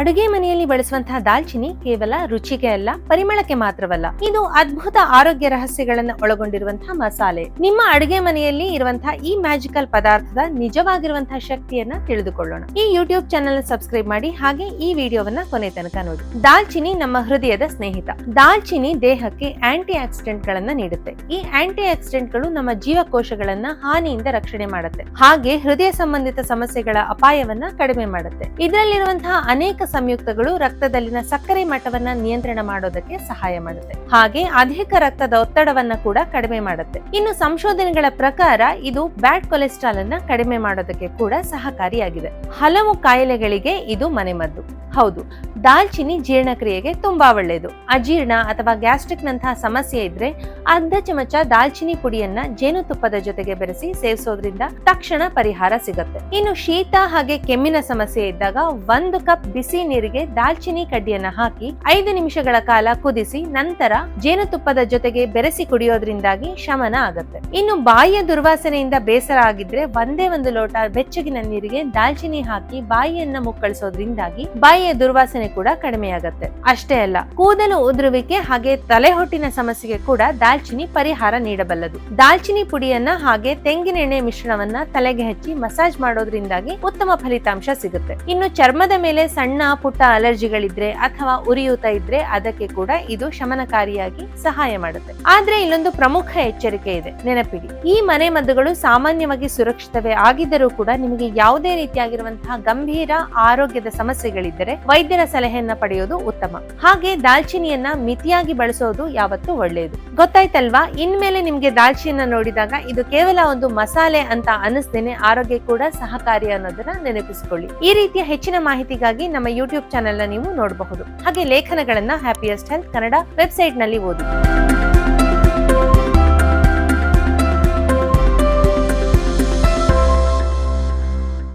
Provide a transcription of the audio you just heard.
ಅಡುಗೆ ಮನೆಯಲ್ಲಿ ಬಳಸುವಂತಹ ದಾಲ್ಚಿನಿ ಕೇವಲ ರುಚಿಗೆ ಅಲ್ಲ, ಪರಿಮಳಕ್ಕೆ ಮಾತ್ರವಲ್ಲ. ಇದು ಅದ್ಭುತ ಆರೋಗ್ಯ ರಹಸ್ಯಗಳನ್ನು ಒಳಗೊಂಡಿರುವಂತಹ ಮಸಾಲೆ. ನಿಮ್ಮ ಅಡುಗೆ ಮನೆಯಲ್ಲಿ ಇರುವಂತಹ ಈ ಮ್ಯಾಜಿಕಲ್ ಪದಾರ್ಥದ ನಿಜವಾಗಿರುವಂತಹ ಶಕ್ತಿಯನ್ನ ತಿಳಿದುಕೊಳ್ಳೋಣ. ಈ ಯೂಟ್ಯೂಬ್ ಚಾನೆಲ್ ಸಬ್ಸ್ಕ್ರೈಬ್ ಮಾಡಿ, ಹಾಗೆ ಈ ವಿಡಿಯೋವನ್ನ ಕೊನೆ ತನಕ ನೋಡಿ. ದಾಲ್ಚಿನಿ ನಮ್ಮ ಹೃದಯದ ಸ್ನೇಹಿತ. ದಾಲ್ಚಿನಿ ದೇಹಕ್ಕೆ ಆಂಟಿ ಆಕ್ಸಿಡೆಂಟ್ ಗಳನ್ನ ನೀಡುತ್ತೆ. ಈ ಆಂಟಿ ಆಕ್ಸಿಡೆಂಟ್ಗಳು ನಮ್ಮ ಜೀವಕೋಶಗಳನ್ನ ಹಾನಿಯಿಂದ ರಕ್ಷಣೆ ಮಾಡುತ್ತೆ. ಹಾಗೆ ಹೃದಯ ಸಂಬಂಧಿತ ಸಮಸ್ಯೆಗಳ ಅಪಾಯವನ್ನ ಕಡಿಮೆ ಮಾಡುತ್ತೆ. ಇದರಲ್ಲಿರುವಂತಹ ಅನೇಕ ಸಂಯುಕ್ತಗಳು ರಕ್ತದಲ್ಲಿನ ಸಕ್ಕರೆ ಮಟ್ಟವನ್ನ ನಿಯಂತ್ರಣ ಮಾಡೋದಕ್ಕೆ ಸಹಾಯ ಮಾಡುತ್ತೆ. ಹಾಗೆ ಅಧಿಕ ರಕ್ತದ ಒತ್ತಡವನ್ನ ಕೂಡ ಕಡಿಮೆ ಮಾಡುತ್ತೆ. ಇನ್ನು ಸಂಶೋಧನೆಗಳ ಪ್ರಕಾರ ಇದು ಬ್ಯಾಡ್ ಕೊಲೆಸ್ಟ್ರಾಲ್ ಅನ್ನ ಕಡಿಮೆ ಮಾಡೋದಕ್ಕೆ ಕೂಡ ಸಹಕಾರಿಯಾಗಿದೆ. ಹಲವು ಕಾಯಿಲೆಗಳಿಗೆ ಇದು ಮನೆಮದ್ದು. ಹೌದು ದಾಲ್ಚಿನಿ ಜೀರ್ಣಕ್ರಿಯೆಗೆ ತುಂಬಾ ಒಳ್ಳೆಯದು ಅಜೀರ್ಣ ಅಥವಾ ಗ್ಯಾಸ್ಟ್ರಿಕ್ ನಂತಹ ಸಮಸ್ಯೆ ಇದ್ರೆ ಅರ್ಧ ಚಮಚ ದಾಲ್ಚಿನಿ ಪುಡಿಯನ್ನ ಜೇನುತುಪ್ಪದ ಜೊತೆಗೆ ಬೆರೆಸಿ ಸೇವಿಸೋದ್ರಿಂದ ತಕ್ಷಣ ಪರಿಹಾರ ಸಿಗುತ್ತೆ. ಇನ್ನು ಶೀತ ಹಾಗೆ ಕೆಮ್ಮಿನ ಸಮಸ್ಯೆ ಇದ್ದಾಗ ಒಂದು ಕಪ್ ಬಿಸಿ ನೀರಿಗೆ ದಾಲ್ಚಿನಿ ಕಡ್ಡಿಯನ್ನ ಹಾಕಿ ಐದು ನಿಮಿಷಗಳ ಕಾಲ ಕುದಿಸಿ ನಂತರ ಜೇನುತುಪ್ಪದ ಜೊತೆಗೆ ಬೆರೆಸಿ ಕುಡಿಯೋದ್ರಿಂದಾಗಿ ಶಮನ ಆಗುತ್ತೆ. ಇನ್ನು ಬಾಯಿಯ ದುರ್ವಾಸನೆಯಿಂದ ಬೇಸರ ಆಗಿದ್ರೆ ಒಂದೇ ಒಂದು ಲೋಟ ಬೆಚ್ಚಗಿನ ನೀರಿಗೆ ದಾಲ್ಚಿನಿ ಹಾಕಿ ಬಾಯಿಯನ್ನ ಮುಕ್ಕಳಿಸೋದ್ರಿಂದಾಗಿ ಬಾಯಿಯ ದುರ್ವಾಸನೆ ಕೂಡ ಕಡಿಮೆಯಾಗತ್ತೆ. ಅಷ್ಟೇ ಅಲ್ಲ, ಕೂದಲು ಉದುರುವಿಕೆ ಹಾಗೆ ತಲೆಹೊಟ್ಟಿನ ಸಮಸ್ಯೆಗೆ ಕೂಡ ದಾಲ್ಚಿನಿ ಪರಿಹಾರ ನೀಡಬಲ್ಲದು. ದಾಲ್ಚಿನಿ ಪುಡಿಯನ್ನ ಹಾಗೆ ತೆಂಗಿನ ಎಣ್ಣೆ ಮಿಶ್ರಣವನ್ನ ತಲೆಗೆ ಹಚ್ಚಿ ಮಸಾಜ್ ಮಾಡೋದ್ರಿಂದಾಗಿ ಉತ್ತಮ ಫಲಿತಾಂಶ ಸಿಗುತ್ತೆ. ಇನ್ನು ಚರ್ಮದ ಮೇಲೆ ಸಣ್ಣ ಪುಟ್ಟ ಅಲರ್ಜಿಗಳಿದ್ರೆ ಅಥವಾ ಉರಿಯೂತ ಇದ್ರೆ ಅದಕ್ಕೆ ಕೂಡ ಇದು ಶಮನಕಾರಿಯಾಗಿ ಸಹಾಯ ಮಾಡುತ್ತೆ. ಆದ್ರೆ ಇಲ್ಲೊಂದು ಪ್ರಮುಖ ಎಚ್ಚರಿಕೆ ಇದೆ. ನೆನಪಿಡಿ, ಈ ಮನೆ ಮದ್ದುಗಳು ಸಾಮಾನ್ಯವಾಗಿ ಸುರಕ್ಷಿತವೇ ಆಗಿದ್ದರೂ ಕೂಡ ನಿಮಗೆ ಯಾವುದೇ ರೀತಿಯಾಗಿರುವಂತಹ ಗಂಭೀರ ಆರೋಗ್ಯದ ಸಮಸ್ಯೆಗಳಿದ್ದರೆ ವೈದ್ಯರ ಸಲಹೆಯನ್ನ ಪಡೆಯೋದು ಉತ್ತಮ. ಹಾಗೆ ದಾಲ್ಚಿನಿಯನ್ನ ಮಿತಿಯಾಗಿ ಬಳಸೋದು ಯಾವತ್ತೂ ಒಳ್ಳೆಯದು. ಗೊತ್ತಾಯ್ತಲ್ವಾ? ಇನ್ಮೇಲೆ ನಿಮ್ಗೆ ದಾಲ್ಚಿನ ನೋಡಿದಾಗ ಇದು ಕೇವಲ ಒಂದು ಮಸಾಲೆ ಅಂತ ಅನಿಸ್ತೇನೆ ಆರೋಗ್ಯ ಕೂಡ ಸಹಕಾರಿ ಅನ್ನೋದನ್ನ ನೆನಪಿಸಿಕೊಳ್ಳಿ. ಈ ರೀತಿಯ ಹೆಚ್ಚಿನ ಮಾಹಿತಿಗಾಗಿ ನಮ್ಮ ಯೂಟ್ಯೂಬ್ ಚಾನೆಲ್ನ ನೀವು ನೋಡಬಹುದು. ಹಾಗೆ ಲೇಖನಗಳನ್ನ ಹ್ಯಾಪಿಯಸ್ಟ್ ಹೆಲ್ತ್ ಕನ್ನಡ ವೆಬ್ಸೈಟ್ನಲ್ಲಿ ಓದಿ.